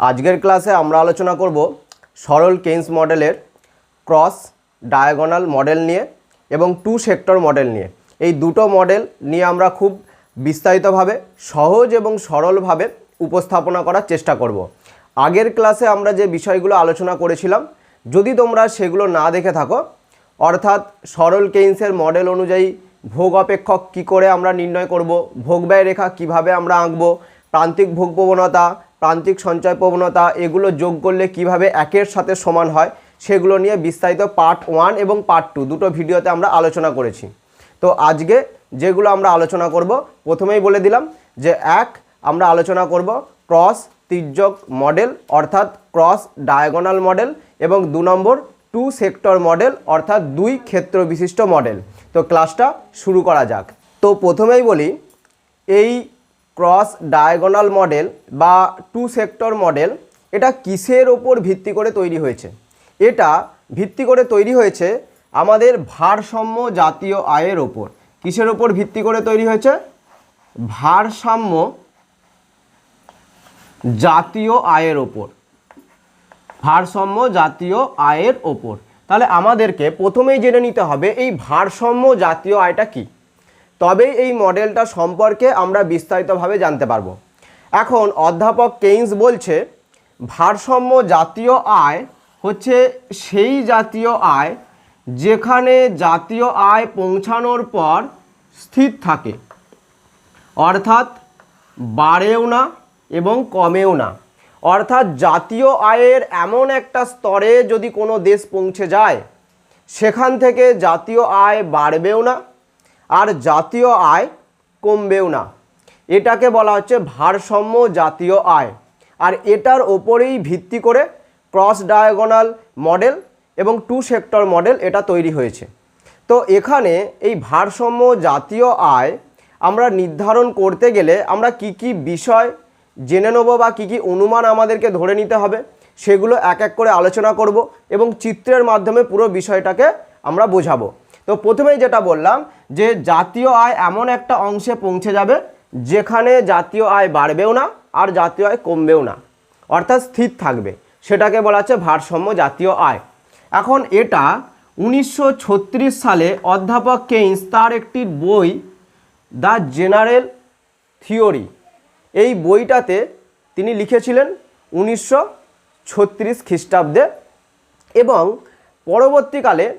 আজকের ক্লাসে আমরা আলোচনা করব সরল কেইন্স মডেলের ক্রস ডায়াগোনাল মডেল নিয়ে এবং টু সেক্টর মডেল নিয়ে। এই দুটো মডেল নিয়ে আমরা খুব বিস্তারিতভাবে, সহজ এবং সরলভাবে উপস্থাপনা করার চেষ্টা করব। আগের ক্লাসে আমরা যে বিষয়গুলো আলোচনা করেছিলাম, যদি তোমরা সেগুলো না দেখে থাকো, অর্থাৎ সরল কেইন্সের মডেল অনুযায়ী ভোগ অপেক্ষক কী করে আমরা নির্ণয় করব, ভোগ ব্যয় রেখা কীভাবে আমরা আঁকবো, প্রান্তিক ভোগ প্রবণতা প্রান্তিক সঞ্চয় প্রবণতা, এগুলো যোগ করলে কীভাবে একের সাথে সমান হয়, সেগুলো নিয়ে বিস্তারিত পার্ট ওয়ান এবং পার্ট টু দুটো ভিডিওতে আমরা আলোচনা করেছি। তো আজকে যেগুলো আমরা আলোচনা করব, প্রথমেই বলে দিলাম যে এক, আমরা আলোচনা করব ক্রস তির্যক মডেল অর্থাৎ ক্রস ডায়াগোনাল মডেল এবং দু নম্বর টু সেক্টর মডেল অর্থাৎ দুই ক্ষেত্র বিশিষ্ট মডেল তো ক্লাসটা শুরু করা যাক। তো প্রথমেই বলি, এই ক্রস ডায়াগোনাল মডেল বা টু সেক্টর মডেল, এটা কিসের ওপর ভিত্তি করে তৈরি হয়েছে? এটা ভিত্তি করে তৈরি হয়েছে আমাদের ভারসাম্য জাতীয় আয়ের ওপর। কিসের ওপর ভিত্তি করে তৈরি হয়েছে? ভারসাম্য জাতীয় আয়ের ওপর। ভারসাম্য জাতীয় আয়ের ওপর। তাহলে আমাদেরকে প্রথমেই জেনে নিতে হবে, এই ভারসাম্য জাতীয় আয়টা কি? তবেই এই মডেলটা সম্পর্কে আমরা বিস্তারিতভাবে জানতে পারব। এখন অধ্যাপক কেইন্স বলছে, ভারসাম্য জাতীয় আয় হচ্ছে সেই জাতীয় আয় যেখানে জাতীয় আয় পৌঁছানোর পর স্থির থাকে। অর্থাৎ বাড়েও না এবং কমেও না। অর্থাৎ জাতীয় আয়ের এমন একটা স্তরে যদি কোনো দেশ পৌঁছে যায়, সেখান থেকে জাতীয় আয় বাড়বেও না আর জাতীয় আয় কমবেও না। এটাকে বলা হচ্ছে ভারসাম্য জাতীয় আয়। আর এটার ওপরেই ভিত্তি করে ক্রস ডায়াগোনাল মডেল এবং টু সেক্টর মডেল এটা তৈরি হয়েছে। তো এখানে এই ভারসাম্য জাতীয় আয় আমরা নির্ধারণ করতে গেলে আমরা কি কি বিষয় জেনে নেব বা কী কী অনুমান আমাদেরকে ধরে নিতে হবে সেগুলো এক এক করে আলোচনা করব এবং চিত্রের মাধ্যমে পুরো বিষয়টাকে আমরা বোঝাবো। তো প্রথমেই যেটা বললাম যে জাতীয় আয় এমন একটা অংশে পৌঁছে যাবে যেখানে জাতীয় আয় বাড়বেও না আর জাতীয় আয় কমবেও না। অর্থাৎ স্থির থাকবে। সেটাকে বলা হচ্ছে ভারসাম্য জাতীয় আয়। এখন এটা উনিশশো ছত্রিশ সালে অধ্যাপক কেইন্স, তার একটি বই, দ্য জেনারেল থিওরি। এই বইটাতে তিনি লিখেছিলেন উনিশশো ছত্রিশ খ্রিস্টাব্দে এবং পরবর্তীকালে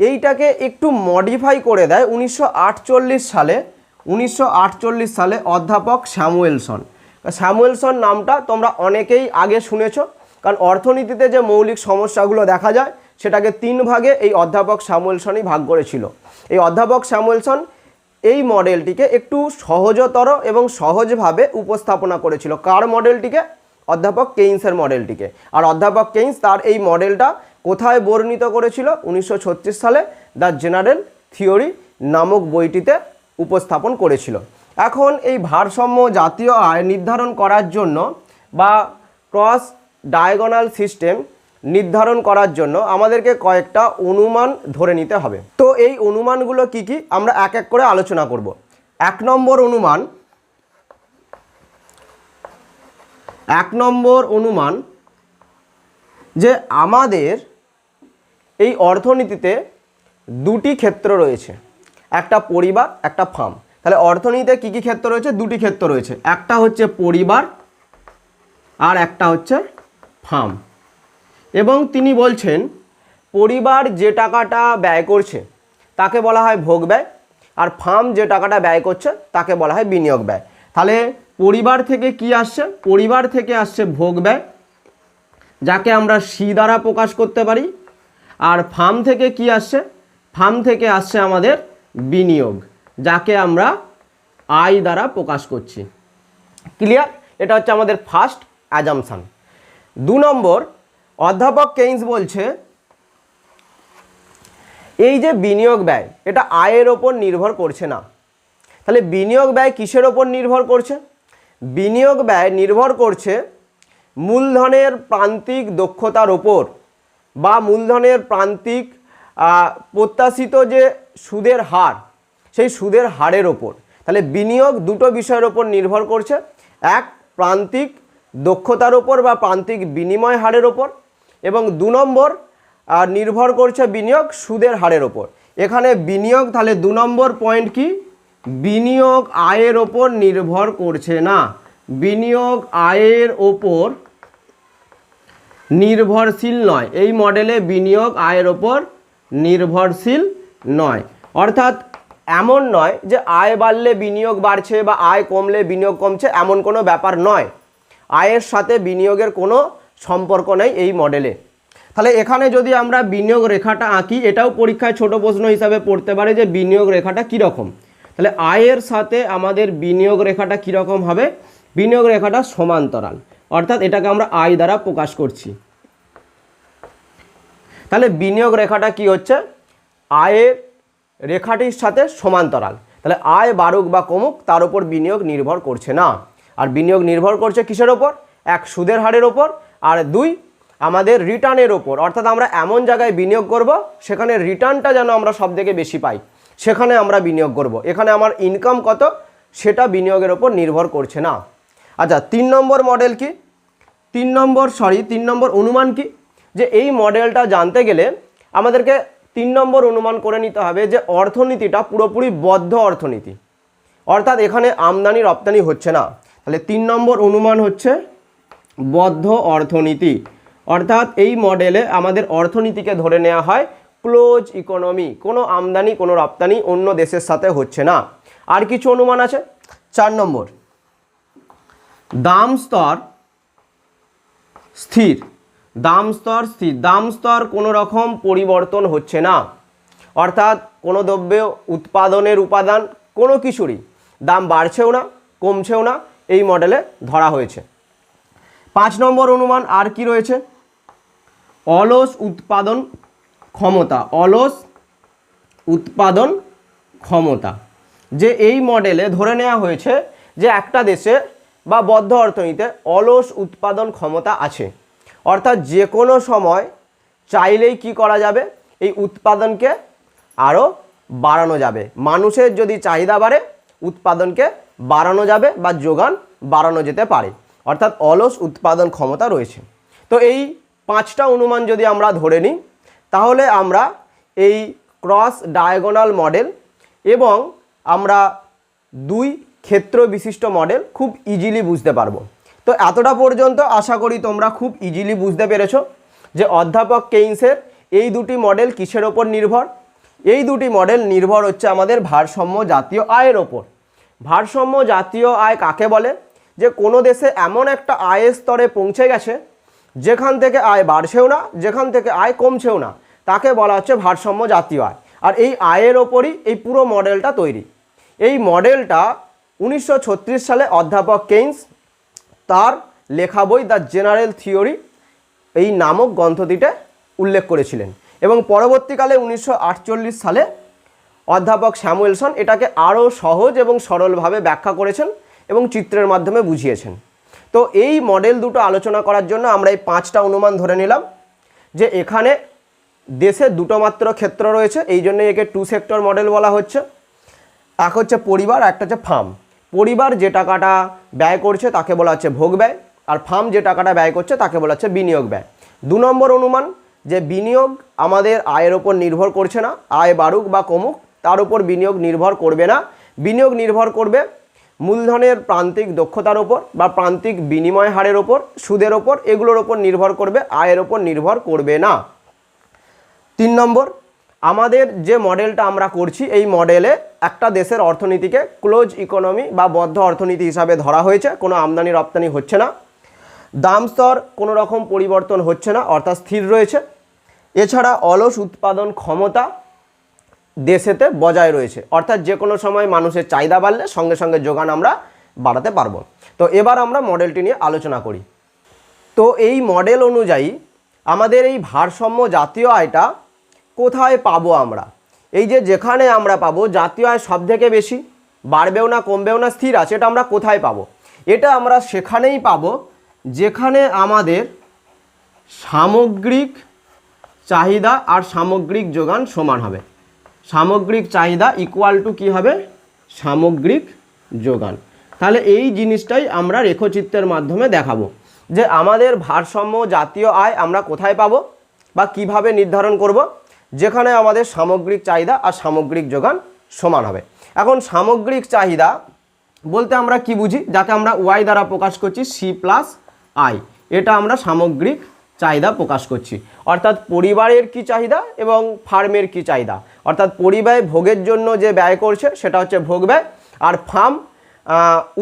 এইটাকে একটু মডিফাই করে দেয় উনিশশো আটচল্লিশ সালে, উনিশশো আটচল্লিশ সালে অধ্যাপক স্যামুয়েলসন স্যামুয়েলসন নামটা তোমরা অনেকেই আগে শুনেছো, কারণ অর্থনীতিতে যে মৌলিক সমস্যাগুলো দেখা যায়, সেটাকে তিন ভাগে এই অধ্যাপক স্যামুয়েলসনই ভাগ করেছিল। এই অধ্যাপক স্যামুয়েলসন এই মডেলটিকে একটু সহজতর এবং সহজভাবে উপস্থাপনা করেছিল। কার মডেলটিকে? অধ্যাপক কেইন্সের মডেলটিকে। আর অধ্যাপক কেইন্স তার এই মডেলটা কোথায় বর্ণিত করেছিল? উনিশশো ছত্রিশ সালে দ্য জেনারেল থিওরি নামক বইটিতে উপস্থাপন করেছিল। এখন এই ভারসাম্য জাতীয় আয় নির্ধারণ করার জন্য বা ক্রস ডায়াগোনাল সিস্টেম নির্ধারণ করার জন্য আমাদেরকে কয়েকটা অনুমান ধরে নিতে হবে। তো এই অনুমানগুলো কি কি? আমরা এক এক করে আলোচনা করব। এক নম্বর অনুমান, এক নম্বর অনুমান যে আমাদের এই অর্থনীতিতে দুটি ক্ষেত্র রয়েছে, একটা পরিবার, একটা ফার্ম তাহলে অর্থনীতিতে কী কী ক্ষেত্র রয়েছে? দুটি ক্ষেত্র রয়েছে। একটা হচ্ছে পরিবার আর একটা হচ্ছে ফার্ম এবং তিনি বলছেন, পরিবার যে টাকাটা ব্যয় করছে, তাকে বলা হয় ভোগ ব্যয়, আর ফার্ম যে টাকাটা ব্যয় করছে, তাকে বলা হয় বিনিয়োগ ব্যয়। তাহলে পরিবার থেকে কি আসছে? পরিবার থেকে আসছে ভোগ ব্যয়, যাকে আমরা সি দ্বারা প্রকাশ করতে পারি আর ফার্ম থেকে কি আসছে? ফার্ম থেকে আসছে আমাদের বিনিয়োগ, যাকে আমরা আই দ্বারা প্রকাশ করছি। ক্লিয়ার এটা হচ্ছে আমাদের ফার্স্ট অ্যাজামশান দু নম্বর, অধ্যাপক কেইন্স বলছে, এই যে বিনিয়োগ ব্যয়, এটা আয়ের ওপর নির্ভর করছে না। তাহলে বিনিয়োগ ব্যয় কিসের ওপর নির্ভর করছে? বিনিয়োগ ব্যয় নির্ভর করছে মূলধনের প্রান্তিক দক্ষতার ওপর। বা মূলধনের প্রান্তিক প্রত্যাশিত যে সুদের হার, সেই সুদের হারের ওপর। তাহলে বিনিয়োগ দুটো বিষয়ের ওপর নির্ভর করছে। এক, প্রান্তিক দক্ষতার ওপর বা প্রান্তিক বিনিময় হারের ওপর। এবং দু নম্বর নির্ভর করছে বিনিয়োগ সুদের হারের ওপর। এখানে বিনিয়োগ, তাহলে দু নম্বর পয়েন্ট কি? বিনিয়োগ আয়ের ওপর নির্ভর করছে না। বিনিয়োগ আয়ের ওপর নির্ভরশীল নয়। এই মডেলে বিনিয়োগ আয়ের ওপর নির্ভরশীল নয়। অর্থাৎ এমন নয় যে আয় বাড়লে বিনিয়োগ বাড়ছে বা আয় কমলে বিনিয়োগ কমছে, এমন কোনো ব্যাপার নয়। আয়ের সাথে বিনিয়োগের কোনো সম্পর্ক নেই এই মডেলে তাহলে এখানে যদি আমরা বিনিয়োগ রেখাটা আঁকি, এটাও পরীক্ষায় ছোট প্রশ্ন হিসাবে পড়তে পারে যে বিনিয়োগ রেখাটা কীরকম। তাহলে আয়ের সাথে আমাদের বিনিয়োগ রেখাটা কীরকম হবে? বিনিয়োগ রেখাটা সমান্তরাল। অর্থাৎ এটাকে আমরা আয় দ্বারা প্রকাশ করছি। তাহলে বিনিয়োগ রেখাটা কি হচ্ছে? আয়ের রেখাটির সাথে সমান্তরাল। তাহলে আয় বাড়ুক বা কমুক, তার উপর বিনিয়োগ নির্ভর করছে না। আর বিনিয়োগ নির্ভর করছে কিসের ওপর এক সুদের হারের ওপর আর দুই, আমাদের রিটার্নের ওপর অর্থাৎ আমরা এমন জায়গায় বিনিয়োগ করব, সেখানে রিটার্নটা যেন আমরা সব থেকে বেশি পাই। সেখানে আমরা বিনিয়োগ করব। এখানে আমার ইনকাম কত? সেটা বিনিয়োগের ওপর নির্ভর করছে না। আচ্ছা তিন নম্বর মডেল কি? তিন নম্বর সরি তিন নম্বর অনুমান কি? যে এই মডেলটা জানতে গেলে আমাদেরকে তিন নম্বর অনুমান করে নিতে হবে যে অর্থনীতিটা পুরোপুরি বদ্ধ অর্থনীতি। অর্থাৎ এখানে আমদানি, রপ্তানি হচ্ছে না। তাহলে তিন নম্বর অনুমান হচ্ছে বদ্ধ অর্থনীতি। অর্থাৎ এই মডেলে আমাদের অর্থনীতিকে ধরে নেওয়া হয় ক্লোজ ইকোনমি কোনো আমদানি, কোনো রপ্তানি অন্য দেশের সাথে হচ্ছে না। আর কিছু অনুমান আছে? চার নম্বর। দাম স্তর স্থির। দাম স্তর স্থির। দাম স্তর কোনো রকম পরিবর্তন হচ্ছে না। অর্থাৎ কোনো দ্রব্য উৎপাদনের উপাদান কোনো কিছুরই দাম বাড়ছেও না, কমছেও না, এই মডেলে ধরা হয়েছে। পাঁচ নম্বর অনুমান আর কি রয়েছে? অলস উৎপাদন ক্ষমতা। অলস উৎপাদন ক্ষমতা। যে এই মডেলে ধরে নেওয়া হয়েছে যে একটা দেশে বা বদ্ধ অর্থনীতিতে অলস উৎপাদন ক্ষমতা আছে। অর্থাৎ যে কোনো সময় চাইলেই কি করা যাবে? এই উৎপাদনকে আরও বাড়ানো যাবে। মানুষের যদি চাহিদা বাড়ে, উৎপাদনকে বাড়ানো যাবে বা যোগান বাড়ানো যেতে পারে। অর্থাৎ অলস উৎপাদন ক্ষমতা রয়েছে। তো এই পাঁচটা অনুমান যদি আমরা ধরে নিই, তাহলে আমরা এই ক্রস ডায়াগোনাল মডেল এবং আমরা দুই ক্ষেত্র বিশিষ্ট মডেল খুব ইজিলি বুঝতে পারব। তো এতটা পর্যন্ত আশা করি তোমরা খুব ইজিলি বুঝতে পেরেছ যে অধ্যাপক কেইন্সের এই দুটি মডেল কিসের ওপর নির্ভর? এই দুটি মডেল নির্ভর হচ্ছে আমাদের ভারসাম্য জাতীয় আয়ের ওপর। ভারসাম্য জাতীয় আয় কাকে বলে? যে কোনো দেশে এমন একটা আয়ের স্তরে পৌঁছে গেছে, যেখান থেকে আয় বাড়ছেও না, যেখান থেকে আয় কমছেও না, তাকে বলা হচ্ছে ভারসাম্য জাতীয় আয়। আর এই আয়ের ওপরই এই পুরো মডেলটা তৈরি। এই মডেলটা উনিশশো ছত্রিশ সালে অধ্যাপক কেইন্স তার লেখা বই দ্য জেনারেল থিওরি এই নামক গ্রন্থটিতে উল্লেখ করেছিলেন। এবং পরবর্তীকালে উনিশশো আটচল্লিশ সালে অধ্যাপক স্যামুয়েলসন এটাকে আরও সহজ এবং সরলভাবে ব্যাখ্যা করেছেন এবং চিত্রের মাধ্যমে বুঝিয়েছেন। তো এই মডেল দুটো আলোচনা করার জন্য আমরা এই পাঁচটা অনুমান ধরে নিলাম যে এখানে দেশে দুটো মাত্র ক্ষেত্র রয়েছে, এই জন্য একে টু সেক্টর মডেল বলা হচ্ছে। এক হচ্ছে পরিবার, একটা হচ্ছে ফার্ম পরিবার যে টাকাটা ব্যয় করছে তাকে বলা হচ্ছে ভোগ ব্যয়, আর ফার্ম যে টাকাটা ব্যয় করছে তাকে বলা হচ্ছে বিনিয়োগ ব্যয়। দু নম্বর অনুমান, যে বিনিয়োগ আমাদের আয়ের ওপর নির্ভর করছে না, আয় বাড়ুক বা কমুক, তার উপর বিনিয়োগ নির্ভর করবে না। বিনিয়োগ নির্ভর করবে মূলধনের প্রান্তিক দক্ষতার ওপর বা প্রান্তিক বিনিময় হারের ওপর সুদের ওপর এগুলোর ওপর নির্ভর করবে, আয়ের ওপর নির্ভর করবে না। তিন নম্বর আমাদের যে মডেলটা আমরা করছি, এই মডেলে একটা দেশের অর্থনীতিকে ক্লোজ ইকোনমি বা বদ্ধ অর্থনীতি হিসাবে ধরা হয়েছে, কোনো আমদানি রপ্তানি হচ্ছে না। দাম স্তর কোনো রকম পরিবর্তন হচ্ছে না, অর্থাৎ স্থির রয়েছে। এছাড়া অলস উৎপাদন ক্ষমতা দেশেতে বজায় রয়েছে, অর্থাৎ যে কোনো সময় মানুষের চাহিদা বাড়লে সঙ্গে সঙ্গে যোগান আমরা বাড়াতে পারব। তো এবার আমরা মডেলটি নিয়ে আলোচনা করি। তো এই মডেল অনুযায়ী আমাদের এই ভারসাম্য জাতীয় আয়টা কোথায় পাবো আমরা? এই যে যেখানে আমরা পাবো, জাতীয় আয় সব থেকে বেশি, বাড়বেও না, কমবেও না, স্থির আছে, এটা আমরা কোথায় পাবো? এটা আমরা সেখানেই পাবো যেখানে আমাদের সামগ্রিক চাহিদা আর সামগ্রিক যোগান সমান হবে। সামগ্রিক চাহিদা ইকুয়াল টু কী হবে? সামগ্রিক যোগান। তাহলে এই জিনিসটাই আমরা রেখচিত্রের মাধ্যমে দেখাবো যে আমাদের ভারসাম্য জাতীয় আয় আমরা কোথায় পাবো বা কীভাবে নির্ধারণ করব। যেখানে আমাদের সামগ্রিক চাহিদা আর সামগ্রিক যোগান সমান হবে। এখন সামগ্রিক চাহিদা বলতে আমরা কি বুঝি? যাকে আমরা ওয়াই দ্বারা প্রকাশ করছি সি প্লাস আই এটা আমরা সামগ্রিক চাহিদা প্রকাশ করছি। অর্থাৎ পরিবারের কি চাহিদা এবং ফার্মের কি চাহিদা? অর্থাৎ পরিবার ভোগের জন্য যে ব্যয় করছে, সেটা হচ্ছে ভোগ ব্যয়। আর ফার্ম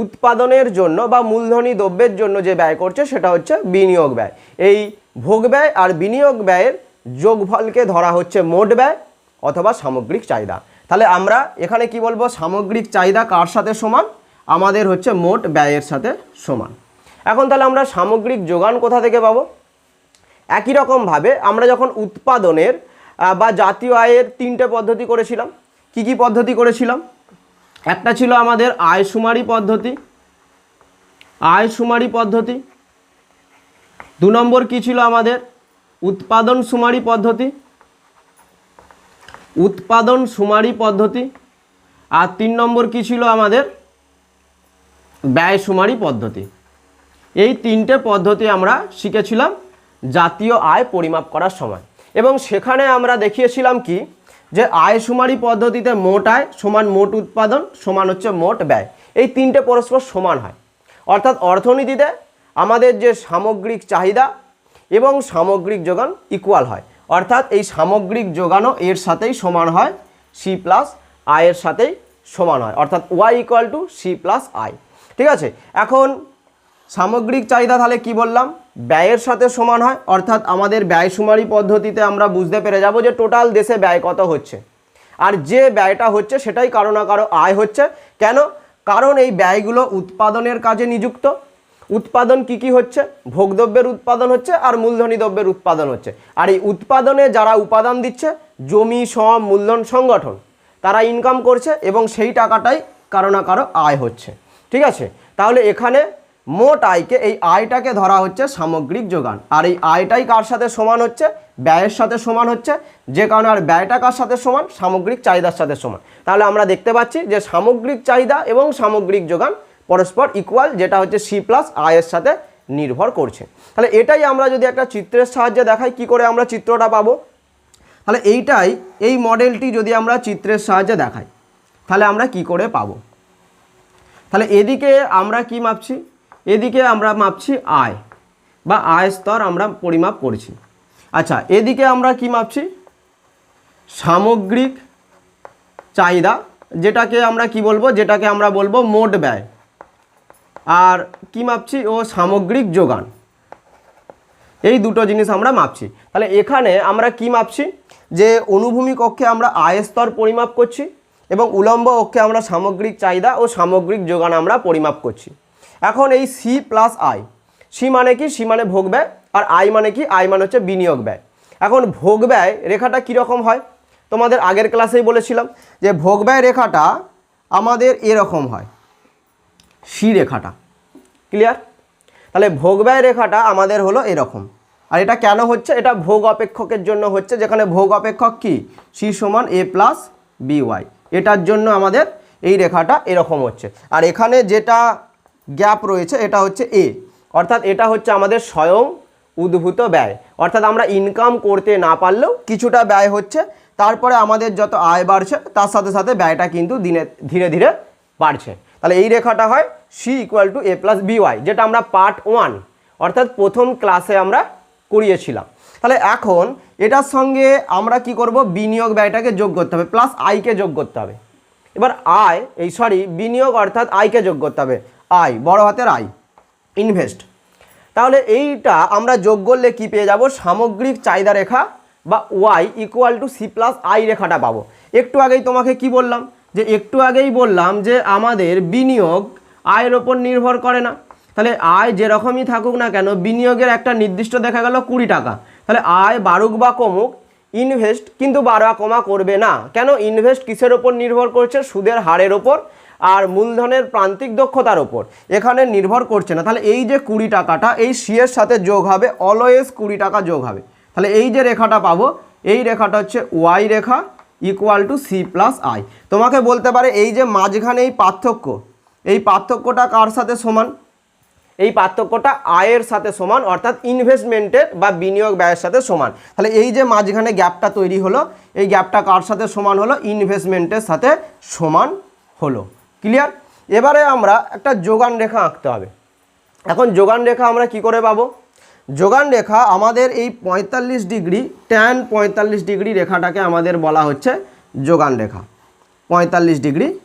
উৎপাদনের জন্য বা মূলধনী দ্রব্যের জন্য যে ব্যয় করছে, সেটা হচ্ছে বিনিয়োগ ব্যয়। এই ভোগ ব্যয় আর বিনিয়োগ ব্যয়ের যোগফলকে ধরা হচ্ছে মোট ব্যয় অথবা সামগ্রিক চাহিদা। তাহলে আমরা এখানে কি বলব? সামগ্রিক চাহিদা কার সাথে সমান? আমাদের হচ্ছে মোট ব্যয়ের সাথে সমান। এখন তাহলে আমরা সামগ্রিক যোগান কোথা থেকে পাবো? একই রকমভাবে আমরা যখন উৎপাদনের বা জাতীয় আয়ের তিনটে পদ্ধতি করেছিলাম, কি কি পদ্ধতি করেছিলাম? একটা ছিল আমাদের আয় সুমারি পদ্ধতি। আয় সুমারি পদ্ধতি। দু নম্বর কি ছিল আমাদের? উৎপাদন সুমারি পদ্ধতি, উৎপাদন সুমারি পদ্ধতি, আর তিন নম্বর কি ছিল আমাদের? ব্যয় সুমারি পদ্ধতি। এই তিনটে পদ্ধতি আমরা শিখেছিলাম জাতীয় আয় পরিমাপ করার সময়। এবং সেখানে আমরা দেখিয়েছিলাম কি? যে আয় সুমারি পদ্ধতিতে মোট আয় সমান মোট উৎপাদন সমান হচ্ছে মোট ব্যয়। এই তিনটে পরস্পর সমান হয়। অর্থাৎ অর্থনীতিতে আমাদের যে সামগ্রিক চাহিদা এবং সামগ্রিক যোগান ইকুয়াল হয়। অর্থাৎ এই সামগ্রিক যোগানও এর সাথেই সমান হয় সি প্লাস আয়ের সাথেই সমান হয়। অর্থাৎ Y equal to C plus I ঠিক আছে? এখন সামগ্রিক চাহিদা তাহলে কি বললাম? ব্যয়ের সাথে সমান হয়, অর্থাৎ আমাদের ব্যয় সুমারি পদ্ধতিতে আমরা বুঝতে পেরে যাব যে টোটাল দেশে ব্যয় কত হচ্ছে। আর যে ব্যয়টা হচ্ছে সেটাই কারও না কারও আয় হচ্ছে। কেন? কারণ এই ব্যয়গুলো উৎপাদনের কাজে নিযুক্ত। উৎপাদন কি কি হচ্ছে? ভোগদ্রব্যের উৎপাদন হচ্ছে আর মূলধনী দ্রব্যের উৎপাদন হচ্ছে। আর এই উৎপাদনে যারা উপাদান দিচ্ছে, জমি সম মূলধন সংগঠন, তারা ইনকাম করছে এবং সেই টাকাটাই কারও না কারও আয় হচ্ছে। ঠিক আছে? তাহলে এখানে মোট আয়কে, এই আয়টাকে ধরা হচ্ছে সামগ্রিক যোগান। আর এই আয়টাই কার সাথে সমান হচ্ছে? ব্যয়ের সাথে সমান হচ্ছে। যে কারণে আর ব্যয়টা কার সাথে সমান? সামগ্রিক চাহিদার সাথে সমান। তাহলে আমরা দেখতে পাচ্ছি যে সামগ্রিক চাহিদা এবং সামগ্রিক যোগান পরস্পর ইকুয়াল যেটা হচ্ছে সি প্লাস আয়ের সাথে নির্ভর করছে। তাহলে এটাই আমরা যদি একটা চিত্রের সাহায্যে দেখাই, কি করে আমরা চিত্রটা পাবো? তাহলে এইটাই, এই মডেলটি যদি আমরা চিত্রের সাহায্যে দেখাই, তাহলে আমরা কি করে পাবো? তাহলে এদিকে আমরা কি মাপছি? এদিকে আমরা মাপছি আয় বা আয় স্তর আমরা পরিমাপ করছি। আচ্ছা এদিকে আমরা কি মাপছি? সামগ্রিক চাহিদা, যেটাকে আমরা কি বলব? যেটাকে আমরা বলব মোট ব্যয়। আর কি মাপছি? ও সামগ্রিক যোগান। এই দুটো জিনিস আমরা মাপছি। তাহলে এখানে আমরা কি মাপছি? যে অনুভূমিক অক্ষে আমরা আয় স্তর পরিমাপ করছি এবং উলম্ব অক্ষে আমরা সামগ্রিক চাহিদা ও সামগ্রিক যোগান আমরা পরিমাপ করছি। এখন এই সি প্লাস আই সি মানে কি? সি মানে ভোগ ব্যয় আর আই মানে কি? আই মানে হচ্ছে বিনিয়োগ ব্যয়। এখন ভোগ ব্যয় রেখাটা কীরকম হয়? তোমাদের আগের ক্লাসেই বলেছিলাম যে ভোগ ব্যয় রেখাটা আমাদের এরকম হয়। সি রেখাটা। ক্লিয়ার তাহলে ভোগ ব্যয় রেখাটা আমাদের হলো এরকম। আর এটা কেন হচ্ছে? এটা ভোগ অপেক্ষকের জন্য হচ্ছে, যেখানে ভোগ অপেক্ষক কি? সি সমান এ প্লাস বিওয়াই এটার জন্য আমাদের এই রেখাটা এরকম হচ্ছে। আর এখানে যেটা গ্যাপ রয়েছে, এটা হচ্ছে এ। অর্থাৎ এটা হচ্ছে আমাদের স্বয়ং উদ্ভূত ব্যয়। অর্থাৎ আমরা ইনকাম করতে না পারলেও কিছুটা ব্যয় হচ্ছে, তারপরে আমাদের যত আয় বাড়ছে, তার সাথে সাথে ব্যয়টা কিন্তু দিনে, ধীরে ধীরে বাড়ছে। তাহলে এই রেখাটা হয় C equal to A plus B Y যেটা আমরা পার্ট ওয়ান অর্থাৎ প্রথম ক্লাসে আমরা করিয়েছিলাম। তাহলে এখন এটার সঙ্গে আমরা কি করব? বিনিয়োগ ব্যয়টাকে যোগ করতে হবে প্লাস আইকে যোগ করতে হবে। এবার আয় এই সরি বিনিয়োগ অর্থাৎ আয়কে যোগ করতে হবে। আয় বড় হাতের আয় ইনভেস্ট তাহলে এইটা আমরা যোগ করলে কি পেয়ে যাব? সামগ্রিক চাহিদা রেখা বা Y equal to C plus I রেখাটা পাবো। একটু আগেই তোমাকে কি বললাম? যে একটু আগেই বললাম যে আমাদের বিনিয়োগ আয়ের ওপর নির্ভর করে না। তাহলে আয় যেরকমই থাকুক না কেন, বিনিয়োগের একটা নির্দিষ্ট দেখা গেল কুড়ি টাকা। তাহলে আয় বাড়ুক বা কমুক ইনভেস্ট কিন্তু বাড়া কমা করবে না। কেন? ইনভেস্ট কিসের ওপর নির্ভর করছে? সুদের হারের ওপর আর মূলধনের প্রান্তিক দক্ষতার ওপর। এখানে নির্ভর করছে না। তাহলে এই যে কুড়ি টাকাটা, এই সি এর সাথে যোগ হবে অলওয়েজ কুড়ি টাকা যোগ হবে। তাহলে এই যে রেখাটা পাবো, এই রেখাটা হচ্ছে Y Rekha equal to C plus I তোমাকে বলতে পারে এই যে মাঝখানে এই পার্থক্য, এই পার্থক্যটা কার সাথে সমান? এই পার্থক্যটা আয়ের সাথে সমান, অর্থাৎ ইনভেস্টমেন্টের বা বিনিয়োগ ব্যয়ের সাথে সমান। তাহলে এই যে মাঝখানে গ্যাপটা তৈরি হলো, এই গ্যাপটা কার সাথে সমান হলো? ইনভেস্টমেন্টের সাথে সমান হলো। ক্লিয়ার এবারে আমরা একটা যোগান রেখা আঁকতে হবে। এখন যোগান রেখা আমরা কি করে পাবো? যোগান রেখা আমাদের এই পঁয়তাল্লিশ ডিগ্রি ট্যান পঁয়তাল্লিশ ডিগ্রি রেখাটাকে আমাদের বলা হচ্ছে যোগান রেখা। পঁয়তাল্লিশ ডিগ্রি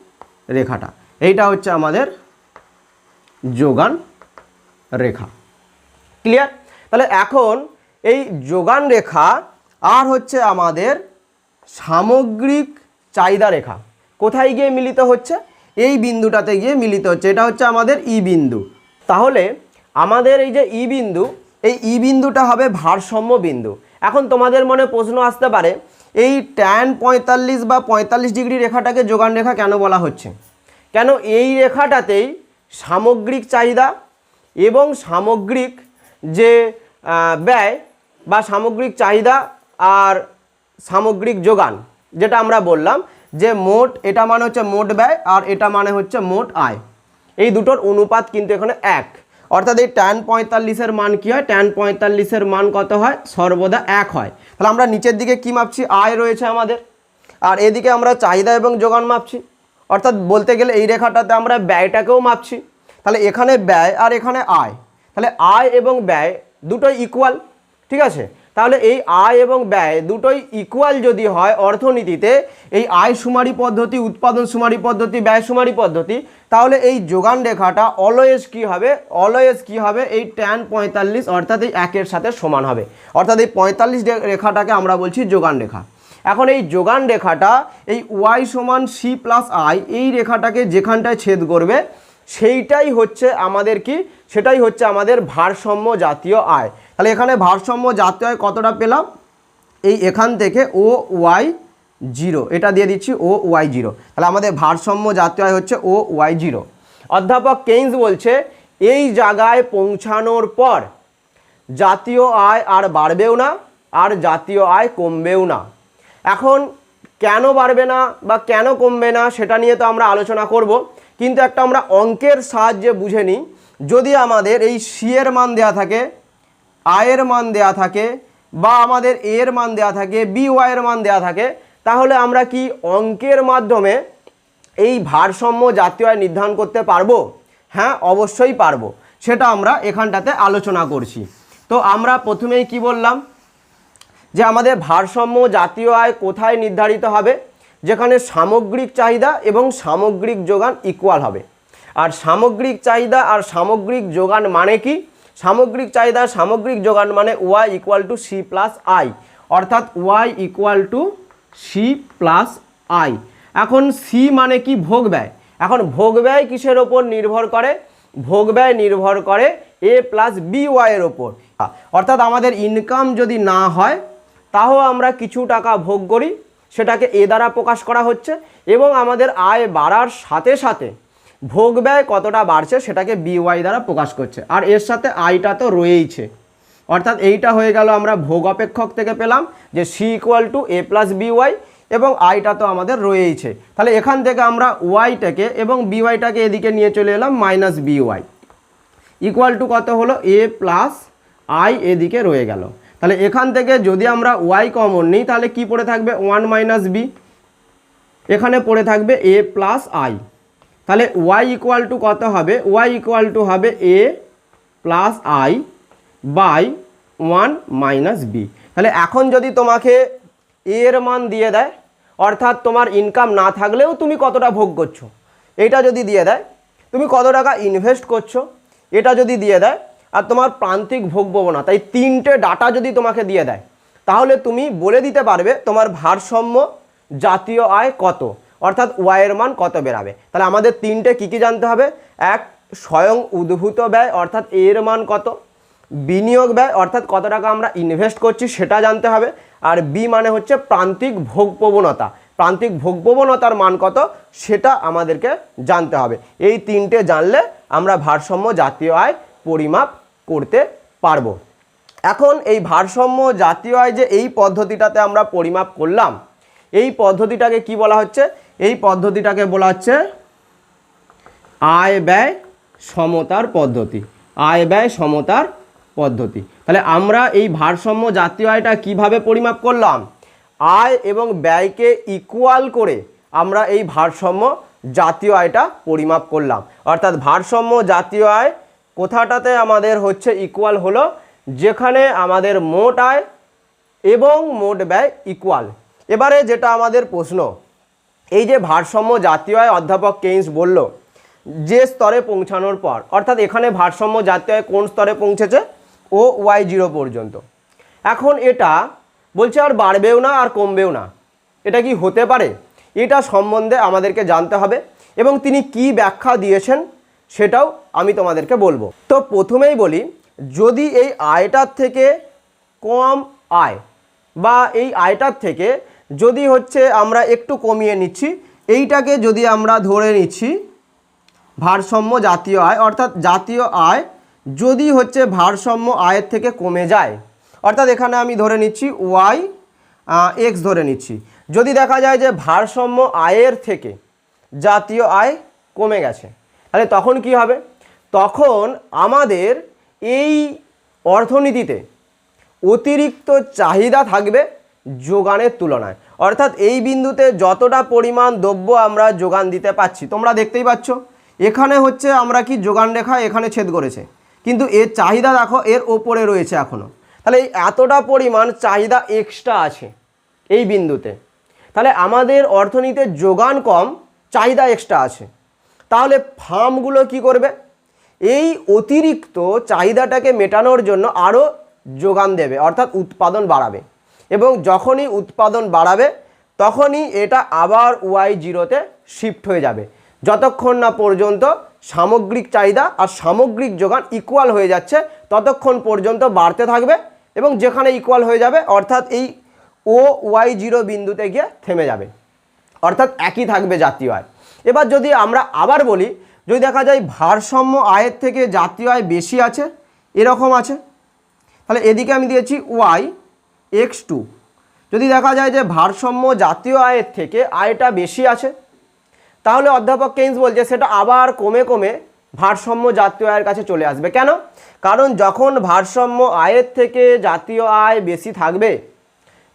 রেখাটা। এইটা হচ্ছে আমাদের যোগান রেখা। ক্লিয়ার তাহলে এখন এই যোগান রেখা আর হচ্ছে আমাদের সামগ্রিক চাহিদা রেখা। কোথায় গিয়ে মিলিত হচ্ছে? এই বিন্দুটাতে গিয়ে মিলিত হচ্ছে। এটা হচ্ছে আমাদের ই বিন্দু। তাহলে আমাদের এই যে ই বিন্দু এই ই বিন্দুটা হবে ভারসাম্য বিন্দু। এখন তোমাদের মনে প্রশ্ন আসতে পারে, এই ট্যান পঁয়তাল্লিশ বা পঁয়তাল্লিশ ডিগ্রি রেখাটাকে যোগান রেখা কেন বলা হচ্ছে? কেন এই রেখাটাতেই সামগ্রিক চাহিদা এবং সামগ্রিক যে ব্যয় বা সামগ্রিক চাহিদা আর সামগ্রিক যোগান, যেটা আমরা বললাম যে মোট, এটা মানে হচ্ছে মোট ব্যয় আর এটা মানে হচ্ছে মোট আয়। এই দুটোর অনুপাত কিন্তু এখানে এক। অর্থাৎ এই ট্যান পঁয়তাল্লিশের মান কি হয়? ট্যান পঁয়তাল্লিশের মান কত হয়? সর্বদা এক হয়। তাহলে আমরা নিচের দিকে কি মাপছি? আয় রয়েছে আমাদের। আর এদিকে আমরা চাহিদা এবং যোগান মাপছি। অর্থাৎ বলতে গেলে এই রেখাটাতে আমরা ব্যয়টাকেও মাপছি। তাহলে এখানে ব্যয় আর এখানে আয়। তাহলে আয় এবং ব্যয় দুটোই ইকুয়াল ঠিক আছে? তাহলে এই আয় এবং ব্যয় দুটোই ইকুয়াল যদি হয় অর্থনীতিতে, এই আয় সুমারি পদ্ধতি, উৎপাদন সুমারি পদ্ধতি, ব্যয় সুমারি পদ্ধতি, তাহলে এই যোগান রেখাটা অলওয়েজ কি হবে? অলওয়েজ কি হবে? এই ট্যান পঁয়তাল্লিশ অর্থাৎ এই একের সাথে সমান হবে। অর্থাৎ এই পঁয়তাল্লিশ রেখাটাকে আমরা বলছি যোগান রেখা। এখন এই যোগান রেখাটা, এই ওয়াই সমান সি প্লাস আই এই রেখাটাকে যেখানটায় ছেদ করবে, সেইটাই হচ্ছে আমাদের কি? সেটাই হচ্ছে আমাদের ভারসাম্য জাতীয় আয়। তাহলে এখানে ভারসাম্য জাতীয় আয় কতটা পেলাম? এই এখান থেকে ও ওয়াই জিরো, এটা দিয়ে দিচ্ছি ও ওয়াই জিরো। তাহলে আমাদের ভারসাম্য জাতীয় আয় হচ্ছে ও ওয়াই জিরো। অধ্যাপক কেইন্স বলছে, এই জায়গায় পৌঁছানোর পর জাতীয় আয় আর বাড়বেও না, আর জাতীয় আয় কমবেও না। এখন কেন বাড়বে না বা কেন কমবে না সেটা নিয়ে তো আমরা আলোচনা করব, কিন্তু একটা আমরা অঙ্কের সাহায্যে বুঝে নিই। যদি আমাদের এই সি এর মান দেওয়া থাকে আয়ের মান দেওয়া থাকে বা আমাদের এর মান দেওয়া থাকে, বি ওয়াইয়ের মান দেওয়া থাকে, তাহলে আমরা কি অঙ্কের মাধ্যমে এই ভারসাম্য জাতীয় আয় নির্ধারণ করতে পারব? হ্যাঁ অবশ্যই পারব। সেটা আমরা এখানটাতে আলোচনা করছি। তো আমরা প্রথমেই কি বললাম? যে আমাদের ভারসাম্য জাতীয় আয় কোথায় নির্ধারিত হবে? যেখানে সামগ্রিক চাহিদা এবং সামগ্রিক যোগান ইকুয়াল হবে। আর সামগ্রিক চাহিদা আর সামগ্রিক যোগান মানে কি? সামগ্রিক চাহিদা, সামগ্রিক যোগান মানে Y equal to C plus I. অর্থাৎ Y equal to C plus I. এখন সি মানে কি? ভোগ ব্যয়। এখন ভোগ ব্যয় কিসের ওপর নির্ভর করে? ভোগ ব্যয় নির্ভর করে এ প্লাস বি ওয়াইয়ের ওপর। অর্থাৎ আমাদের ইনকাম যদি না হয় তাও আমরা কিছু টাকা ভোগ করি, সেটাকে এ দ্বারা প্রকাশ করা হচ্ছে এবং আমাদের আয় বাড়ার সাথে সাথে ভোগ ব্যয় কতটা বাড়ছে সেটাকে বিওয়াই দ্বারা প্রকাশ করছে। আর এর সাথে আয়টা তো রয়েইছে। অর্থাৎ এইটা হয়ে গেল আমরা ভোগ অপেক্ষক থেকে পেলাম যে C equal to A plus B Y এবং আইটা তো আমাদের রয়েইছে। তাহলে এখান থেকে আমরা ওয়াইটাকে এবং বিওয়াইটাকে এদিকে নিয়ে চলে এলাম মাইনাস বিওয়াই ইকুয়াল টু কত হলো? এ প্লাস আই এদিকে রয়ে গেল। তাহলে এখান থেকে যদি আমরা ওয়াই কমন নিই, তাহলে কি পড়ে থাকবে? ওয়ান মাইনাস বি এখানে পড়ে থাকবে এ প্লাস আই তাহলে ওয়াই ইকুয়াল টু কত হবে? ওয়াই ইকুয়াল টু হবে A plus I by one minus B তাহলে এখন যদি তোমাকে এর মান দিয়ে দেয়, অর্থাৎ তোমার ইনকাম না থাকলেও তুমি কতটা ভোগ করছ? এটা যদি দিয়ে দেয়, তুমি কত টাকা ইনভেস্ট করছ? এটা যদি দিয়ে দেয়, আর তোমার প্রান্তিক ভোগ না, তাই তিনটে ডাটা যদি তোমাকে দিয়ে দেয়, তাহলে তুমি বলে দিতে পারবে তোমার ভারসাম্য জাতীয় আয় কত। অর্থাৎ ওয়াইয়ের মান কত বেরাবে? তাহলে আমাদের তিনটে কী কী জানতে হবে? এক, স্বয়ং উদ্ভূত ব্যয়, অর্থাৎ এর মান কত? বিনিয়োগ ব্যয়, অর্থাৎ কত টাকা আমরা ইনভেস্ট করছি সেটা জানতে হবে। আর বি মানে হচ্ছে প্রান্তিক ভোগ প্রবণতা। প্রান্তিক ভোগ প্রবণতার মান কত? সেটা আমাদেরকে জানতে হবে। এই তিনটে জানলে আমরা ভারসাম্য জাতীয় আয় পরিমাপ করতে পারব। এখন এই ভারসাম্য জাতীয় আয় যে এই পদ্ধতিটাতে আমরা পরিমাপ করলাম, এই পদ্ধতিটাকে কি বলা হচ্ছে? এই পদ্ধতিটাকে বলা হচ্ছে আয় ব্যয় সমতার পদ্ধতি। আয় ব্যয় সমতার পদ্ধতি। তাহলে আমরা এই ভারসাম্য জাতীয় আয়টা কীভাবে পরিমাপ করলাম? আয় এবং ব্যয়কে ইকুয়াল করে আমরা এই ভারসাম্য জাতীয় আয়টা পরিমাপ করলাম। অর্থাৎ ভারসাম্য জাতীয় আয় কোথাটাতে আমাদের হচ্ছে ইকুয়াল হলো? যেখানে আমাদের মোট আয় এবং মোট ব্যয় ইকুয়াল এবারে যেটা আমাদের প্রশ্ন এই যে ভারসাম্য জাতীয় আয় অধ্যাপক কেইন্স বলল, যে স্তরে পৌঁছানোর পর, অর্থাৎ এখানে ভারসাম্য জাতীয় আয় কোন স্তরে পৌঁছেছে? ও ওয়াই জিরো পর্যন্ত। এখন এটা বলছে আর বাড়বেও না আর কমবেও না। এটা কি হতে পারে? এটা সম্বন্ধে আমাদেরকে জানতে হবে এবং তিনি কি ব্যাখ্যা দিয়েছেন সেটাও আমি তোমাদেরকে বলব। তো প্রথমেই বলি, যদি এই আয়টার থেকে কম আয় বা এই আয়টার থেকে যদি হচ্ছে আমরা একটু কমিয়ে নিচ্ছি, এইটাকে যদি আমরা ধরে নিচ্ছি, ভারসাম্য জাতীয় আয়, অর্থাৎ জাতীয় আয় যদি হচ্ছে ভারসাম্য আয়ের থেকে কমে যায়, অর্থাৎ এখানে আমি ধরে নিচ্ছি ওয়াই এক্স ধরে নিচ্ছি, যদি দেখা যায় যে ভারসাম্য আয়ের থেকে জাতীয় আয় কমে গেছে, তাহলে তখন কি হবে? তখন আমাদের এই অর্থনীতিতে অতিরিক্ত চাহিদা থাকবে যোগানের তুলনায়। অর্থাৎ এই বিন্দুতে যতটা পরিমাণ দ্রব্য আমরা যোগান দিতে পাচ্ছি, তোমরা দেখতেই পাচ্ছ, এখানে হচ্ছে আমরা কি যোগান রেখা এখানে ছেদ করেছে। কিন্তু এর চাহিদা দেখো, এর ওপরে রয়েছে এখনও তাহলে এই এতটা পরিমাণ চাহিদা এক্সট্রা আছে এই বিন্দুতে। তাহলে আমাদের অর্থনীতির যোগান কম, চাহিদা এক্সট্রা আছে। তাহলে ফার্মগুলো কি করবে? এই অতিরিক্ত চাহিদাটাকে মেটানোর জন্য আরও যোগান দেবে, অর্থাৎ উৎপাদন বাড়াবে। এবং যখনই উৎপাদন বাড়াবে, তখনই এটা আবার ওয়াই জিরোতে শিফট হয়ে যাবে। যতক্ষণ না পর্যন্ত সামগ্রিক চাহিদা আর সামগ্রিক যোগান ইকুয়াল হয়ে যাচ্ছে, ততক্ষণ পর্যন্ত বাড়তে থাকবে এবং যেখানে ইকুয়াল হয়ে যাবে, অর্থাৎ এই ও ওয়াই জিরো বিন্দুতে গিয়ে থেমে যাবে। অর্থাৎ একই থাকবে জাতীয় আয়। এবার যদি আমরা আবার বলি, যদি দেখা যায় ভারসাম্য আয়ের থেকে জাতীয় আয় বেশি আছে, এরকম আছে, তাহলে এদিকে আমি দিয়েছি ওয়াই এক্স টু। যদি দেখা যায় যে ভারসাম্য জাতীয় আয়ের থেকে আয়টা বেশি আছে, তাহলে অধ্যাপক কেইন্স বলছে সেটা আবার কমে কমে ভারসাম্য জাতীয় আয়ের কাছে চলে আসবে। কেন? কারণ যখন ভারসাম্য আয়ের থেকে জাতীয় আয় বেশি থাকবে,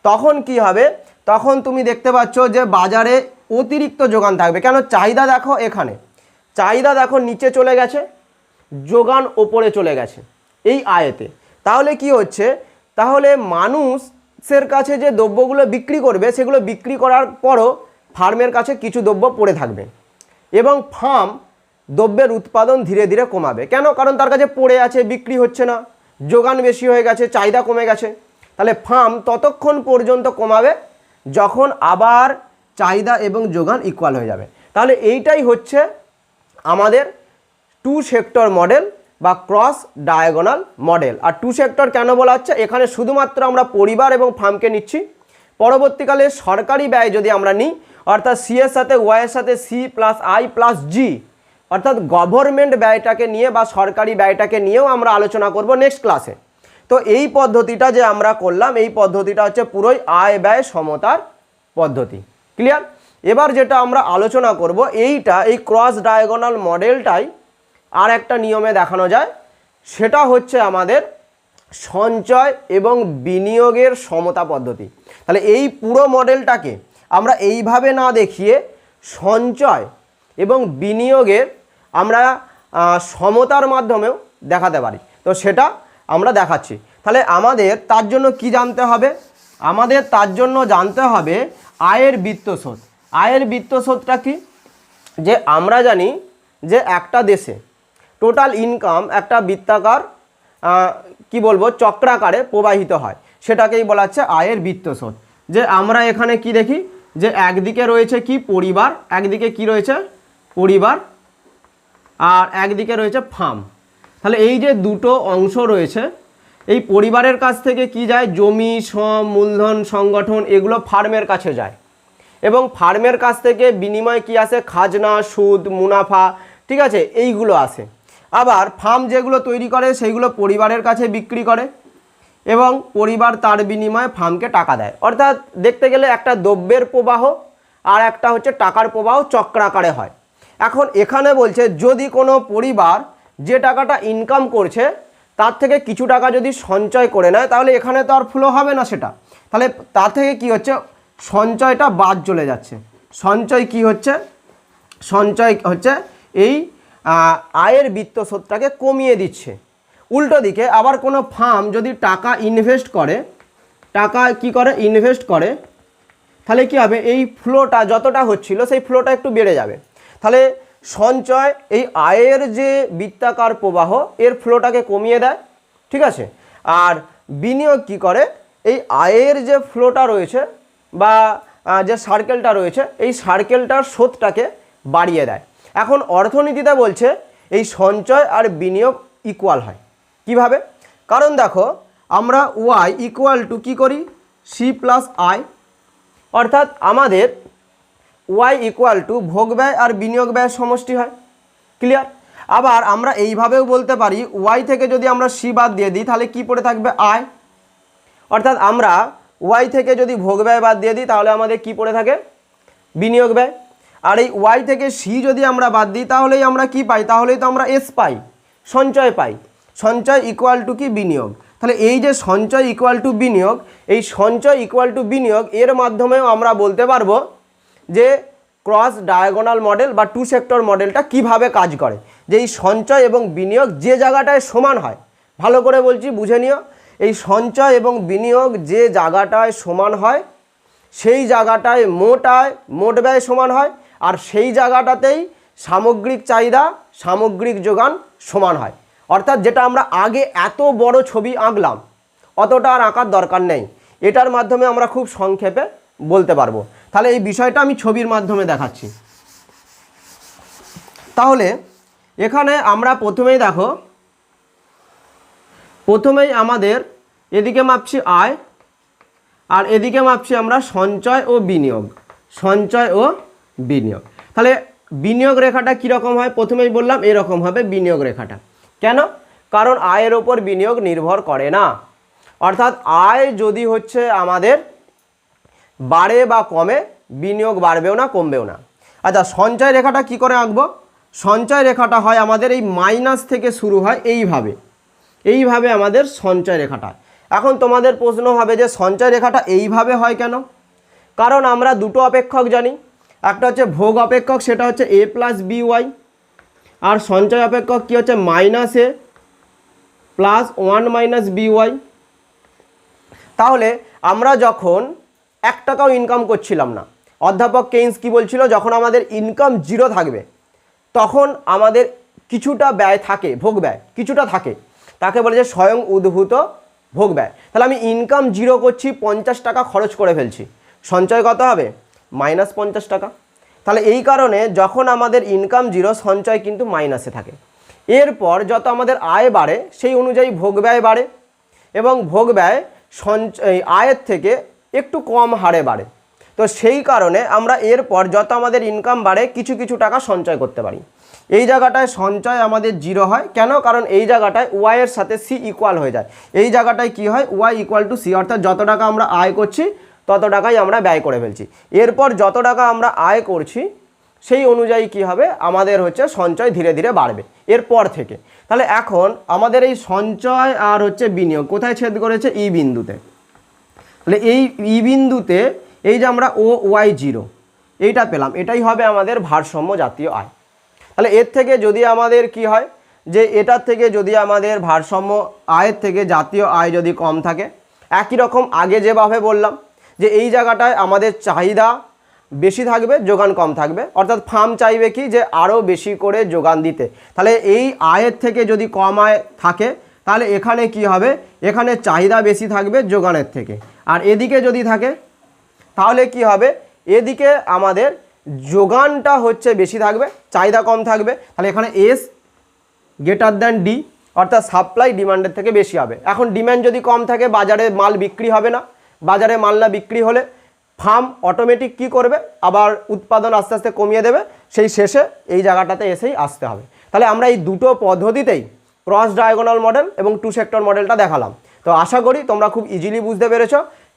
তখন কি হবে? তখন তুমি দেখতে পাচ্ছ যে বাজারে অতিরিক্ত যোগান থাকবে। কেন? চাহিদা দেখো এখানে। চাহিদা দেখো নিচে চলে গেছে, যোগান ওপরে চলে গেছে এই আয়েতে। তাহলে কি হচ্ছে? তাহলে মানুষের কাছে যে দ্রব্যগুলো বিক্রি করবে, সেগুলো বিক্রি করার পরও ফার্মের কাছে কিছু দ্রব্য পড়ে থাকবে এবং ফার্ম দ্রব্যের উৎপাদন ধীরে ধীরে কমাবে। কেন? কারণ তার কাছে পড়ে আছে, বিক্রি হচ্ছে না, যোগান বেশি হয়ে গেছে, চাহিদা কমে গেছে। তাহলে ফার্ম ততক্ষণ পর্যন্ত কমাবে যখন আবার চাহিদা এবং যোগান ইকুয়াল হয়ে যাবে। তাহলে এইটাই হচ্ছে আমাদের টু সেক্টর মডেল বা ক্রস ডায়াগোনাল মডেল আর টু সেক্টর কেন বলা হচ্ছে? এখানে শুধুমাত্র আমরা পরিবার এবং ফার্মকে নিচ্ছি। পরবর্তীকালে সরকারি ব্যয় যদি আমরা নিই, অর্থাৎ সি এর সাথে ওয়াইয়ের সাথে C plus I plus G অর্থাৎ গভর্নমেন্ট ব্যয়টাকে নিয়ে বা সরকারি ব্যয়টাকে নিয়েও আমরা আলোচনা করব নেক্সট ক্লাসে তো এই পদ্ধতিটা যে আমরা করলাম, এই পদ্ধতিটা হচ্ছে পুরোই আয় ব্যয় সমতার পদ্ধতি। ক্লিয়ার এবার যেটা আমরা আলোচনা করব, এইটা, এই ক্রস ডায়াগোনাল মডেলটাই আর একটা নিয়মে দেখানো যায়, সেটা হচ্ছে আমাদের সঞ্চয় এবং বিনিয়োগের সমতা পদ্ধতি। তাহলে এই পুরো মডেলটাকে আমরা এইভাবে না দেখিয়ে সঞ্চয় এবং বিনিয়োগের আমরা সমতার মাধ্যমেও দেখাতে পারি। তো সেটা আমরা দেখাচ্ছি। তাহলে আমাদের তার জন্য কি জানতে হবে? আমাদের তার জন্য জানতে হবে আয়ের বৃত্তশোধ। আয়ের বৃত্তশোধটা কি? যে আমরা জানি যে একটা দেশে টোটাল ইনকাম একটা বৃত্তাকার কি বলব, চক্রাকারে প্রবাহিত হয়। সেটাকেই বলা হচ্ছে আয়ের বৃত্তশোধ যে আমরা এখানে কি দেখি? যে একদিকে রয়েছে কি? পরিবার। একদিকে কি রয়েছে? পরিবার। আর একদিকে রয়েছে ফার্ম তাহলে এই যে দুটো অংশ রয়েছে, এই পরিবারের কাছ থেকে কি যায়? জমি, শ্রম, মূলধন, সংগঠন, এগুলো ফার্মের কাছে যায়। এবং ফার্মের কাছ থেকে বিনিময় কি আসে? খাজনা, সুদ, মুনাফা, ঠিক আছে? এইগুলো আসে। আবার ফার্ম যেগুলো তৈরি করে সেইগুলো পরিবারের কাছে বিক্রি করে এবং পরিবার তার বিনিময়ে ফার্মকে টাকা দেয়। অর্থাৎ দেখতে গেলে একটা দ্রব্যের প্রবাহ আর একটা হচ্ছে টাকার প্রবাহ চক্রাকারে হয়। এখন এখানে বলছে, যদি কোনো পরিবার যে টাকাটা ইনকাম করছে, তার থেকে কিছু টাকা যদি সঞ্চয় করে নেয়, তাহলে এখানে তো আর ফ্লো হবে না সেটা। তাহলে তার থেকে কি হচ্ছে? সঞ্চয়টা বাদ চলে যাচ্ছে। সঞ্চয় কি হচ্ছে? সঞ্চয় হচ্ছে এই আয়ের বৃত্ত স্রোতটাকে কমিয়ে দিচ্ছে। উল্টো দিকে আবার কোনো ফার্ম যদি টাকা ইনভেস্ট করে, টাকা কি করে? ইনভেস্ট করে, তাহলে কি হবে? এই ফ্লোটা যতটা হচ্ছিল, সেই ফ্লোটা একটু বেড়ে যাবে। তাহলে সঞ্চয়, এই আয়ের যে বৃত্তাকার প্রবাহ, এর ফ্লোটাকে কমিয়ে দেয়, ঠিক আছে? আর বিনিয়োগ কি করে? এই আয়ের যে ফ্লোটা রয়েছে বা যে সার্কেলটা রয়েছে, এই সার্কেলটার স্রোতটাকে বাড়িয়ে দেয়। এখন অর্থনীতিতে বলছে এই সঞ্চয় আর বিনিয়োগ ইকুয়াল হয়। কীভাবে? কারণ দেখো, আমরা ওয়াই ইকুয়াল টু কী করি? সি প্লাস আই অর্থাৎ আমাদের ওয়াই ইকুয়াল টু ভোগ ব্যয় আর বিনিয়োগ ব্যয়ের সমষ্টি হয়। ক্লিয়ার আবার আমরা এইভাবেও বলতে পারি ওয়াই থেকে যদি আমরা সি বাদ দিয়ে দিই, তাহলে কি পড়ে থাকবে? আয় অর্থাৎ আমরা ওয়াই থেকে যদি ভোগ ব্যয় বাদ দিয়ে দিই, তাহলে আমাদের কি পড়ে থাকে? বিনিয়োগ ব্যয়। আর এই ওয়াই থেকে সি যদি আমরা বাদ দিই, তাহলেই আমরা কি পাই? তাহলেই তো আমরা এস পাই। সঞ্চয় পাই। সঞ্চয় ইকুয়াল টু কি? বিনিয়োগ। তাহলে এই যে সঞ্চয় ইকুয়াল টু বিনিয়োগ, এই সঞ্চয় ইকুয়াল টু বিনিয়োগ, এর মাধ্যমেও আমরা বলতে পারব যে ক্রস ডায়াগোনাল মডেল বা টু সেক্টর মডেলটা কীভাবে কাজ করে। যে এই সঞ্চয় এবং বিনিয়োগ যে জায়গাটায় সমান হয়। ভালো করে বলছি, বুঝে নিও। এই সঞ্চয় এবং বিনিয়োগ যে জায়গাটায় সমান হয়, সেই জায়গাটায় মোট আয়, মোট ব্যয় সমান হয়। আর সেই জায়গাটাতেই সামগ্রিক চাহিদা, সামগ্রিক যোগান সমান হয়। অর্থাৎ যেটা আমরা আগে এত বড় ছবি আঁকলাম, অতটা আর আঁকার দরকার নেই। এটার মাধ্যমে আমরা খুব সংক্ষেপে বলতে পারব। তাহলে এই বিষয়টা আমি ছবির মাধ্যমে দেখাচ্ছি। তাহলে এখানে আমরা প্রথমেই দেখো, প্রথমেই আমাদের এদিকে মাপছি আয়, আর এদিকে মাপছি আমরা সঞ্চয় ও বিনিয়োগ। সঞ্চয় ও বিনিয়োগ। তাহলে বিনিয়োগ রেখাটা কীরকম হয়? প্রথমেই বললাম এরকম হবে বিনিয়োগ রেখাটা। কেন? কারণ আয়ের ওপর বিনিয়োগ নির্ভর করে না। অর্থাৎ আয় যদি হচ্ছে আমাদের বাড়ে বা কমে, বিনিয়োগ বাড়বেও না, কমবেও না। আচ্ছা সঞ্চয় রেখাটা কি করে আঁকবো? সঞ্চয় রেখাটা হয় আমাদের এই মাইনাস থেকে শুরু হয় এইভাবে। এইভাবে আমাদের সঞ্চয় রেখাটা। এখন তোমাদের প্রশ্ন হবে যে সঞ্চয় রেখাটা এইভাবে হয় কেন? কারণ আমরা দুটো অপেক্ষক জানি। একটা হচ্ছে ভোগ অপেক্ষক, সেটা হচ্ছে এ প্লাস বি ওয়াই আর সঞ্চয় অপেক্ষক কি হচ্ছে? Minus A plus one minus B Y তাহলে আমরা যখন এক টাকাও ইনকাম করছিলাম না, অধ্যাপক কেইন্স কি বলছিল? যখন আমাদের ইনকাম জিরো থাকবে, তখন আমাদের কিছুটা ব্যয় থাকে, ভোগ ব্যয়, কিছুটা থাকে। তাকে বলে যে স্বয়ং উদ্ভূত ভোগ ব্যয়। তাহলে আমি ইনকাম জিরো করছি, পঞ্চাশ টাকা খরচ করে ফেলছি। সঞ্চয় কত হবে? মাইনাস পঞ্চাশ টাকা। তাহলে এই কারণে যখন আমাদের ইনকাম জিরো সঞ্চয় কিন্তু মাইনাসে থাকে। এরপর যত আমাদের আয় বাড়ে, সেই অনুযায়ী ভোগ ব্যয় বাড়ে এবং ভোগ ব্যয় সঞ্চয় আয়ের থেকে একটু কম হারে বাড়ে। তো সেই কারণে আমরা এরপর যত আমাদের ইনকাম বাড়ে, কিছু কিছু টাকা সঞ্চয় করতে পারি। এই জায়গাটায় সঞ্চয় আমাদের জিরো হয়। কেন? কারণ এই জায়গাটায় ওয়াইয়ের সাথে সি ইকুয়াল হয়ে যায়। এই জায়গাটায় কি হয়? ওয়াই ইকুয়াল টু সি অর্থাৎ যত টাকা আমরা আয় করছি তত টাকাই আমরা ব্যয় করে ফেলছি। এরপর যত টাকা আমরা আয় করছি, সেই অনুযায়ী কি হবে? আমাদের হচ্ছে সঞ্চয় ধীরে ধীরে বাড়বে। এরপর থেকে। তাহলে এখন আমাদের এই সঞ্চয় আর হচ্ছে বিনিয়োগ কোথায় ছেদ করেছে? ই বিন্দুতে। তাহলে এই ই বিন্দুতে এই যে আমরা ও ওয়াই জিরো, এইটা পেলাম। এটাই হবে আমাদের ভারসাম্য জাতীয় আয়। তাহলে এর থেকে যদি আমাদের কি হয়? যে এটার থেকে যদি আমাদের ভারসাম্য আয়ের থেকে জাতীয় আয় যদি কম থাকে, একই রকম আগে যেভাবে বললাম যে এই জায়গাটায় আমাদের চাহিদা বেশি থাকবে, যোগান কম থাকবে। অর্থাৎ ফার্ম চাইবে কি যে আরও বেশি করে যোগান দিতে। তাহলে এই আয়ের থেকে যদি কম আয় থাকে, তাহলে এখানে কি হবে? এখানে চাহিদা বেশি থাকবে যোগানের থেকে। আর এদিকে যদি থাকে, তাহলে কি হবে? এদিকে আমাদের যোগানটা হচ্ছে বেশি থাকবে, চাহিদা কম থাকবে। তাহলে এখানে এস গ্রেটার দ্যান ডি অর্থাৎ সাপ্লাই ডিমান্ডের থেকে বেশি হবে। এখন ডিমান্ড যদি কম থাকে, বাজারে মাল বিক্রি হবে না। বাজারে মাল না বিক্রি হলে ফার্ম অটোমেটিক কি করবে? আবার উৎপাদন আস্তে আস্তে কমিয়ে দেবে। সেই শেষে এই জায়গাটাতে এসেই আসতে হবে। তাহলে আমরা এই দুটো পদ্ধতিতেই ক্রস ডায়াগোনাল মডেল এবং টু সেক্টর মডেলটা দেখালাম। তো আশা করি তোমরা খুব ইজিলি বুঝতে পেরেছ।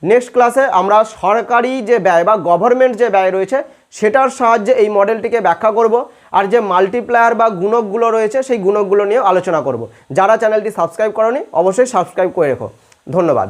নেক্সট ক্লাসে আমরা সরকারি যে ব্যয় বা গভর্নমেন্ট যে ব্যয় রয়েছে, সেটার সাহায্যে এই মডেলটিকে ব্যাখ্যা করব আর যে মাল্টিপ্লায়ার বা গুণকগুলো রয়েছে, সেই গুণকগুলো নিয়েও আলোচনা করব। যারা চ্যানেলটি সাবস্ক্রাইব করনি, অবশ্যই সাবস্ক্রাইব করে রেখো। ধন্যবাদ।